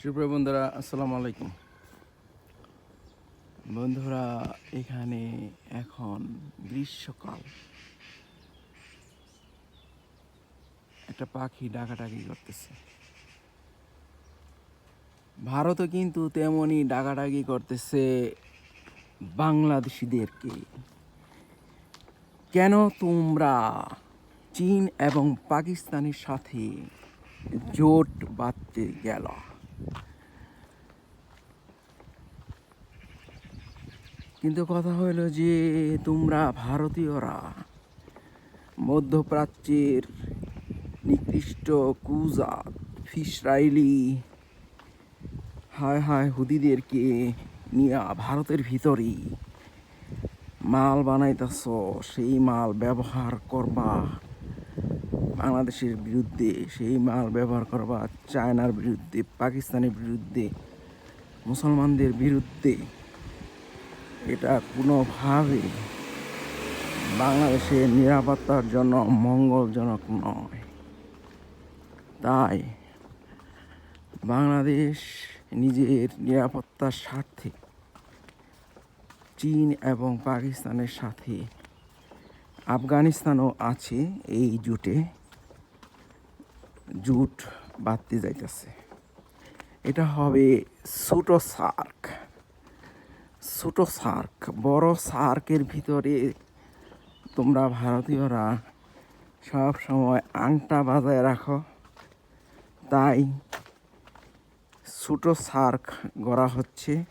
সুপ্রিয় বন্ধুরা, আসসালামু আলাইকুম। বন্ধুরা, এখানে এখন গ্রীষ্মকাল। একটা পাখি ডাকাডাকি করতেছে। ভারতও কিন্তু তেমনই ডাকাডাকি করতেছে বাংলাদেশিদেরকে। কেন তোমরা চীন এবং পাকিস্তানের সাথে জোট বাঁধতে গেল? কিন্তু কথা হলো যে তোমরা ভারতীয়রা, মধ্যপ্রাচ্যের নিকৃষ্ট কুজাত ফিসরাইলি, হায় হায় হুদিদেরকে নিয়ে ভারতের ভিতরেই মাল বানাইতেছ, সেই মাল ব্যবহার করবা। বাংলাদেশের বিরুদ্ধে সেই মাল ব্যবহার করবা চায়নার বিরুদ্ধে, পাকিস্তানের বিরুদ্ধে, মুসলমানদের বিরুদ্ধে, এটা কোনোভাবে বাংলাদেশের নিরাপত্তার জন্য মঙ্গলজনক নয়। তাই বাংলাদেশ নিজের নিরাপত্তার স্বার্থে, চীন এবং পাকিস্তানের সাথে, আফগানিস্তানও আছে এই জোটে। জুট বাঁধতে যাইতেছে। এটা হবে ছোট সার্ক। ছোট সার্ক, বড় সার্কের ভিতরে তোমরা ভারতীয়রা সব সময় আংটা বাজায় রাখো। তাই ছোট সার্ক গড়া হচ্ছে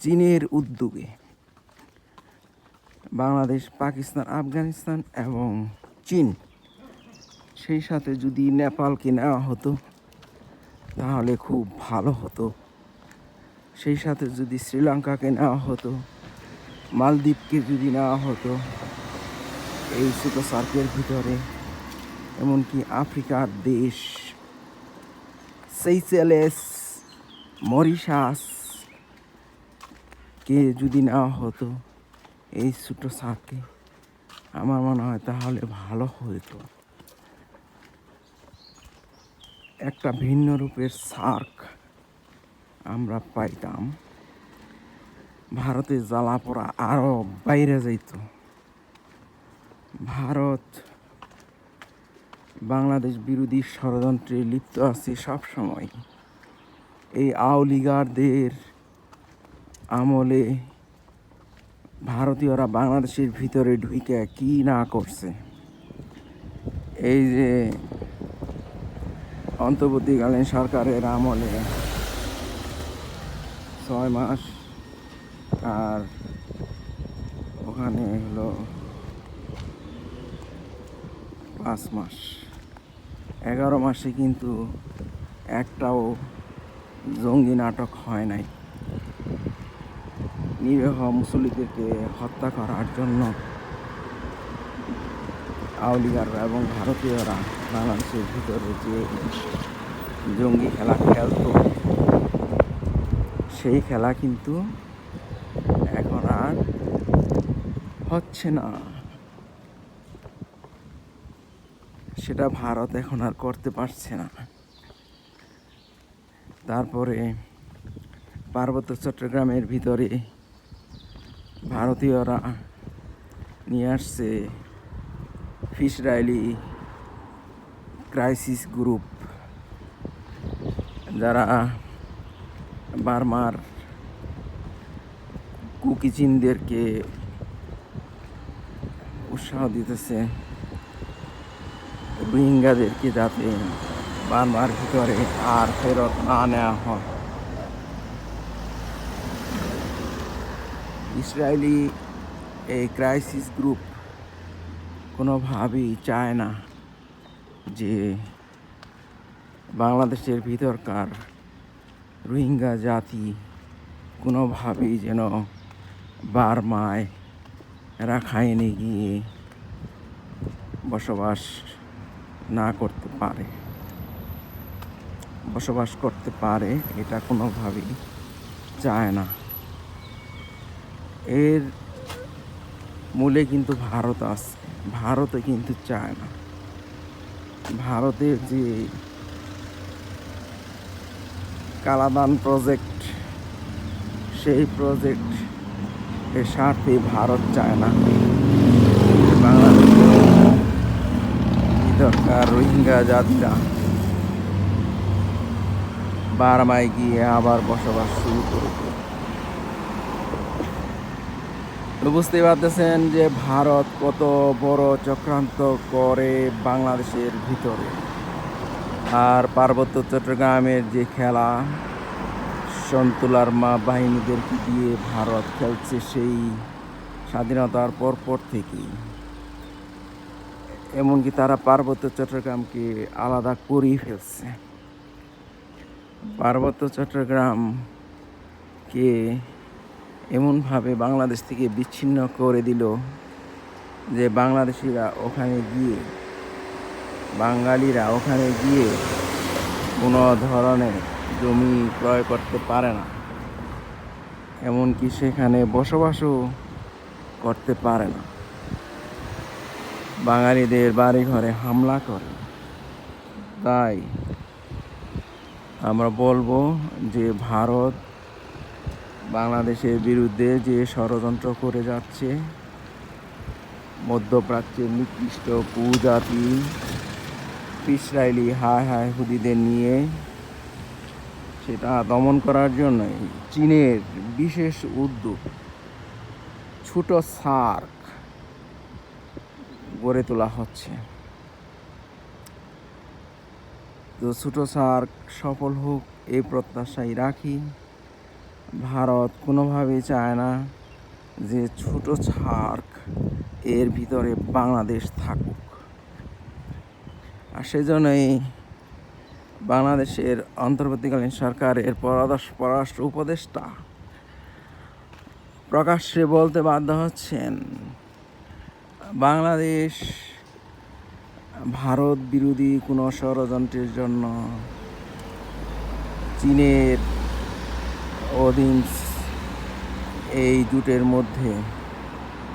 চীনের উদ্যোগে। বাংলাদেশ, পাকিস্তান, আফগানিস্তান এবং চীন। সেই সাথে যদি নেপালকে নেওয়া হতো, তাহলে খুব ভালো হতো। সেই সাথে যদি শ্রীলঙ্কাকে নেওয়া হতো, মালদ্বীপকে যদি নেওয়া হতো, এই ছোটো সার্কের ভিতরে, এমনকি আফ্রিকার দেশ, সেইচেলেস, মরিশাস কে যদি নেওয়া হতো, এই ছোটো সার্কে, আমার মনে হয় তাহলে ভালো হতো একটা ভিন্ন রূপের সার্ক আমরা পাইতাম। ভারতে জ্বালা পড়া আরও বাইরে যাইত। ভারত, বাংলাদেশ বিরোধী ষড়যন্ত্রে লিপ্ত আছে সব সময় এই আওলিগারদের আমলে ভারতীয়রা বাংলাদেশের ভিতরে ঢুকে কি না করছে? এই যে অন্তর্বর্তীকালীন সরকারের আমলে ছয় মাস আর ওখানে হলো পাঁচ মাস। এগারো মাসে কিন্তু একটাও জঙ্গি নাটক হয় নাই। নিরীহ মুসলিদেরকে হত্যা করার জন্য আউলিগাররা এবং ভারতীয়রা বাংলাদেশের ভিতরে যে জঙ্গি খেলা খেলত, সেই খেলা কিন্তু এখন আর হচ্ছে না। সেটা ভারত এখন আর করতে পারছে না। তারপরে পার্বত্য চট্টগ্রামের ভিতরে ভারতীয়রা নিয়ে আসছে ফিসরাইলি ক্রাইসিস গ্রুপ, যারা বার্মার কুকিচিনদেরকে উৎসাহ দিতেছে, রোহিঙ্গাদেরকে যাতে বার্মার ভিতরে আর ফেরত না নেওয়া হয়। ইসরায়েলি এই ক্রাইসিস গ্রুপ কোনোভাবেই চায় না যে বাংলাদেশের ভিতরকার রোহিঙ্গা জাতি কোনোভাবেই যেন বার্মায় রাখাইনে গিয়ে বসবাস না করতে পারে। বসবাস করতে পারে এটা কোনোভাবেই চায় না। এর মূলে কিন্তু ভারত আছে ভারতে কিন্তু চায় না ভারতের যে কালাদান প্রজেক্ট সেই প্রজেক্ট এর স্বার্থে ভারত চায় না বাংলাদেশে দরকার রোহিঙ্গা জাতিরা বারমায় গিয়ে আবার বসবাস শুরু করবে তো বুঝতে পারতেছেন যে ভারত কত বড় চক্রান্ত করে বাংলাদেশের ভিতরে। আর পার্বত্য চট্টগ্রামের যে খেলা, সন্তুলার মা বাহিনীদেরকে দিয়ে ভারত খেলছে সেই স্বাধীনতার পরপর থেকেই। এমনকি তারা পার্বত্য চট্টগ্রামকে আলাদা করেই ফেলছে। পার্বত্য চট্টগ্রামকে এমনভাবে বাংলাদেশ থেকে বিচ্ছিন্ন করে দিল যে বাংলাদেশিরা ওখানে গিয়ে, বাঙালিরা ওখানে গিয়ে কোনো ধরনের জমি ক্রয় করতে পারে না। এমনকি সেখানে বসবাসও করতে পারে না। বাঙালিদের বাড়ি ঘরে হামলা করে। তাই আমরা বলব যে ভারত বাংলাদেশের বিরুদ্ধে যে ষড়যন্ত্র করে যাচ্ছে, মধ্যপ্রাচ্যের নিকৃষ্ট কুজাতি ইসরায়েলি হায় হায় হুদিদের নিয়ে সেটা দমন করার জন্য চীনের বিশেষ উদ্যোগ, ছোট সার্ক গড়ে তোলা হচ্ছে। তো ছোট সার্ক সফল হোক এই প্রত্যাশাই রাখি। ভারত কোনোভাবেই চায় না যে ছোট সার্ক এর ভিতরে বাংলাদেশ থাকুক। আর সেজন্যই বাংলাদেশের অন্তর্বর্তীকালীন সরকারের পররাষ্ট্র উপদেষ্টা প্রকাশ্যে বলতে বাধ্য হচ্ছেন, বাংলাদেশ ভারত বিরোধী কোনো ষড়যন্ত্রের জন্য চীনের অধীন এই জোটের মধ্যে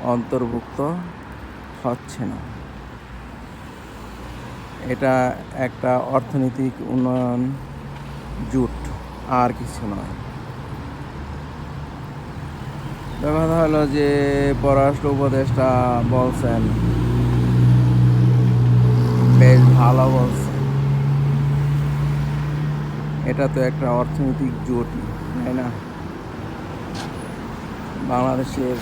অন্তর্ভুক্ত হচ্ছে না। এটা একটা অর্থনৈতিক উন্নয়ন জুট, আর কিছু নয়। কথা হলো যে পররাষ্ট্র উপদেষ্টা বলছেন, বেশ ভালো বলছেন। এটা তো একটা অর্থনৈতিক জোটই তাই না? বাংলাদেশের,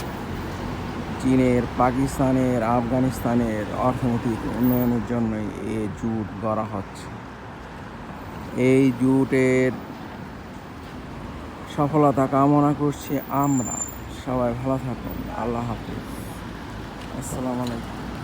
চীনের, পাকিস্তানের, আফগানিস্তানের অর্থনৈতিক উন্নয়নের জন্যই এই জুট গড়া হচ্ছে। এই জুটের সফলতা কামনা করছি আমরা। সবাই ভালো থাকুন। আল্লাহ হাফিজ। আসসালামু আলাইকুম।